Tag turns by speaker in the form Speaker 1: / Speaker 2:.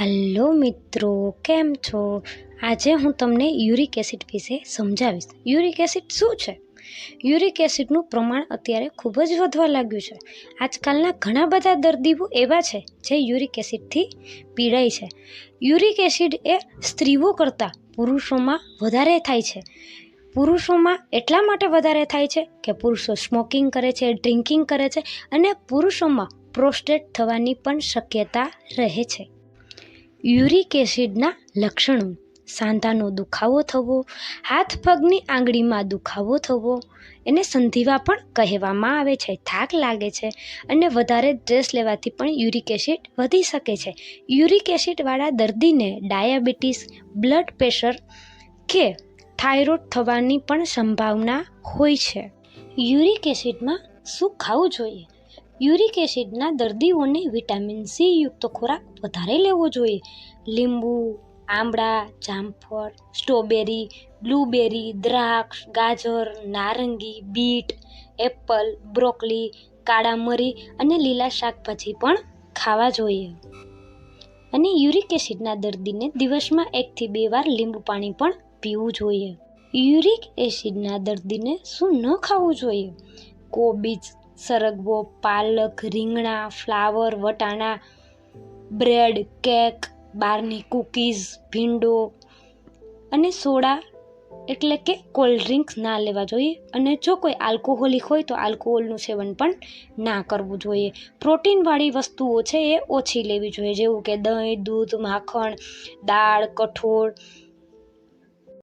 Speaker 1: હાલો મિત્રો, કેમ છો? આજે હું તમને યુરિક એસિડ વિશે સમજાવીશ. યુરિક એસિડ શું છે? યુરિક એસિડનું પ્રમાણ અત્યારે ખૂબ જ વધવા લાગ્યું છે. આજકાલના ઘણા બધા દર્દીઓ એવા છે જે યુરિક એસિડથી પીડાય છે. યુરિક એસિડ એ સ્ત્રીઓ કરતાં પુરુષોમાં વધારે થાય છે. પુરુષોમાં એટલા માટે વધારે થાય છે કે પુરુષો સ્મોકિંગ કરે છે, ડ્રિંકિંગ કરે છે અને પુરુષોમાં પ્રોસ્ટેટ થવાની પણ શક્યતા રહે છે. યુરિક એસિડના લક્ષણો. સાંધાનો દુખાવો થવો, હાથ પગની આંગળીમાં દુખાવો થવો, એને સંધિવા પણ કહેવામાં આવે છે, થાક લાગે છે અને વધારે સ્ટ્રેસ લેવાથી પણ યુરિક એસિડ વધી શકે છે. યુરિક એસિડવાળા દર્દીને ડાયાબિટીસ, બ્લડ પ્રેશર કે થાઇરોઇડ થવાની પણ સંભાવના હોય છે. યુરિક એસિડમાં શું ખાવું જોઈએ? યુરિક એસિડના દર્દીઓને વિટામિન સી યુક્ત ખોરાક વધારે લેવો જોઈએ. લીંબુ, આમળા, જામફળ, સ્ટ્રોબેરી, બ્લૂબેરી, દ્રાક્ષ, ગાજર, નારંગી, બીટ, એપલ, બ્રોકલી, કાળા મરી અને લીલા શાકભાજી પણ ખાવા જોઈએ. અને યુરિક એસિડના દર્દીને દિવસમાં એકથી બે વાર લીંબુ પાણી પણ પીવું જોઈએ. યુરિક એસિડના દર્દીને શું ન ખાવું જોઈએ? કોબીજ સરગવો, પાલક, રીંગણા, ફ્લાવર, વટાણા, બ્રેડ, કેક, બહારની કૂકીઝ, ભીંડો અને સોડા. એટલે કે કોલ્ડ ડ્રિંક્સ ના લેવા જોઈએ. અને જો કોઈ આલ્કોહોલિક હોય તો આલ્કોહોલનું સેવન પણ ના કરવું જોઈએ. પ્રોટીનવાળી વસ્તુઓ છે એ ઓછી લેવી જોઈએ. જેવું કે દહીં, દૂધ, માખણ, દાળ, કઠોળ